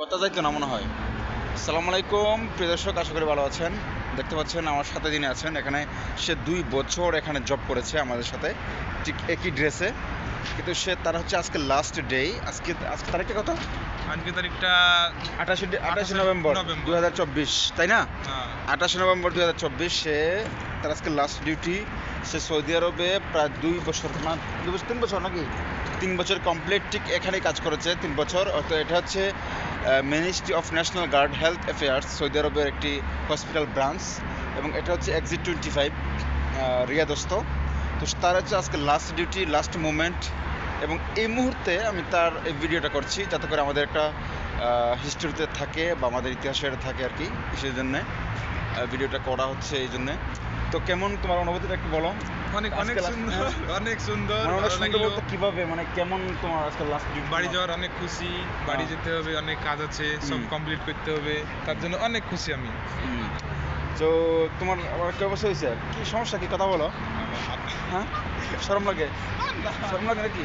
কথা যাইতো না মনে হয়? সালাম আলাইকুম। প্রিয় দর্শক আশা করি ভালো আছেন। দেখতে পাচ্ছেন আমার সাথে যিনি আছেন এখানে সে দুই বছর এখানে জব করেছে আমাদের সাথে ঠিক একই ড্রেসে কিন্তু সে তার হচ্ছে আজকে লাস্ট ডে আজকে আজকে তারিখটা কত আজকে তারিখটা আঠাশে আঠাশে নভেম্বর নভেম্বর। দু হাজার চব্বিশ তাই না? হ্যাঁ, আঠাশে নভেম্বর দু হাজার চব্বিশ সে তার আজকে লাস্ট ডিউটি সে সৌদি আরবে প্রায় দুই বছর না দুই বছর তিন বছর নাকি? তিন বছর কমপ্লিট ঠিক এখানেই কাজ করেছে তিন বছর। অর্থাৎ এটা হচ্ছে ministry of national guard health affairs Saudi আরবের একটি হসপিটাল ব্রাঞ্চ এবং এটা হচ্ছে এক্সিট টোয়েন্টি ফাইভ রিয়াদস্ত। তো তার হচ্ছে আজকে লাস্ট ডিউটি লাস্ট মুমেন্ট এবং এই মুহূর্তে আমি তার এই ভিডিওটা করছি, যাতে করে আমাদের একটা হিস্টোরিতে থাকে বা আমাদের ইতিহাসের থাকে আর কি, সেই জন্যে ভিডিওটা করা হচ্ছে এই জন্যে। তো কেমন তোমার অনুভূতিটা একটু বলো? অনেক অনেক সুন্দর অনেক সুন্দর মানে অনেক লাগল। বলতে কীভাবে মানে কেমন তোমার আজকে লাস্ট বাড়ি যাওয়ার অনেক খুশি বাড়ি হ্যাঁ। যেতে হবে অনেক কাজ আছে সব কমপ্লিট করতে হবে তার জন্য অনেক খুশি আমি। তো তোমার আবার কয় বছর হয়েছে? কি সমস্যা? কি কথা বলো। হ্যাঁ? শরম লাগে? শরম লাগে নাকি?